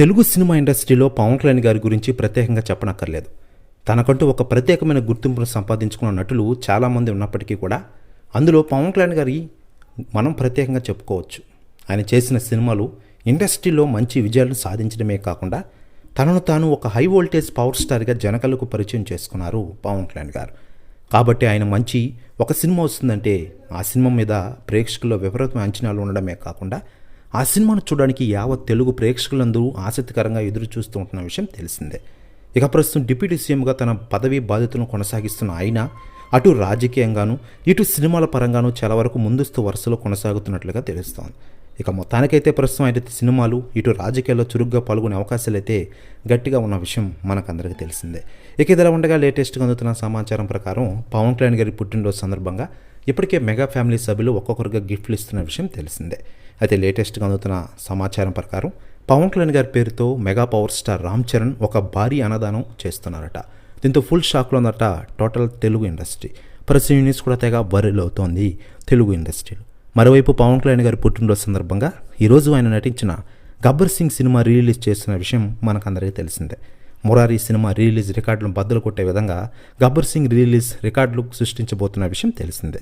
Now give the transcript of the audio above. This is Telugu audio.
తెలుగు సినిమా ఇండస్ట్రీలో పవన్ కళ్యాణ్ గారి గురించి ప్రత్యేకంగా చెప్పనక్కర్లేదు. తనకంటూ ఒక ప్రత్యేకమైన గుర్తింపును సంపాదించుకున్న నటులు చాలామంది ఉన్నప్పటికీ కూడా అందులో పవన్ కళ్యాణ్ గారి మనం ప్రత్యేకంగా చెప్పుకోవచ్చు. ఆయన చేసిన సినిమాలు ఇండస్ట్రీలో మంచి విజయాలను సాధించడమే కాకుండా తనను తాను ఒక హై వోల్టేజ్ పవర్ స్టార్గా జనకలకు పరిచయం చేసుకున్నారు పవన్ కళ్యాణ్ గారు. కాబట్టి ఆయన మంచి ఒక సినిమా వస్తుందంటే ఆ సినిమా మీద ప్రేక్షకుల్లో విపరీతమైన అంచనాలు ఉండడమే కాకుండా ఆ సినిమాను చూడడానికి యావత్ తెలుగు ప్రేక్షకులందరూ ఆసక్తికరంగా ఎదురు చూస్తూ ఉంటున్న విషయం తెలిసిందే. ఇక ప్రస్తుతం డిప్యూటీ సీఎంగా తన పదవి బాధ్యతలను కొనసాగిస్తున్న ఆయన అటు రాజకీయంగాను ఇటు సినిమాల పరంగాను చాలా వరకు ముందస్తు వరుసలో కొనసాగుతున్నట్లుగా తెలుస్తోంది. ఇక మొత్తానికైతే ప్రస్తుతం ఆయన సినిమాలు ఇటు రాజకీయాల్లో చురుగ్గా పాల్గొనే అవకాశాలు అయితే గట్టిగా ఉన్న విషయం మనకందరికీ తెలిసిందే. ఇక ఇదిలా ఉండగా లేటెస్ట్గా అందుతున్న సమాచారం ప్రకారం పవన్ కళ్యాణ్ గారి పుట్టినరోజు సందర్భంగా ఇప్పటికే మెగా ఫ్యామిలీ సభ్యులు ఒక్కొక్కరుగా గిఫ్ట్లు ఇస్తున్న విషయం తెలిసిందే. అయితే లేటెస్ట్గా అందుతున్న సమాచారం ప్రకారం పవన్ కళ్యాణ్ గారి పేరుతో mega power star Ram Charan ఒక భారీ అన్నదానం చేస్తున్నారట. దీంతో ఫుల్ షాక్లో ఉందట టోటల్ తెలుగు ఇండస్ట్రీ. ప్రస్తుతం ఈ కూడా తెగ బరిలో అవుతోంది తెలుగు ఇండస్ట్రీలో. మరోవైపు పవన్ కళ్యాణ్ గారి పుట్టినరోజు సందర్భంగా ఈరోజు ఆయన నటించిన గబ్బర్ సింగ్ సినిమా రిలీజ్ చేస్తున్న విషయం మనకందరికీ తెలిసిందే. మురారి సినిమా రిలీజ్ రికార్డులను బద్దలు కొట్టే విధంగా గబ్బర్ సింగ్ రిలీజ్ రికార్డులు సృష్టించబోతున్న విషయం తెలిసిందే.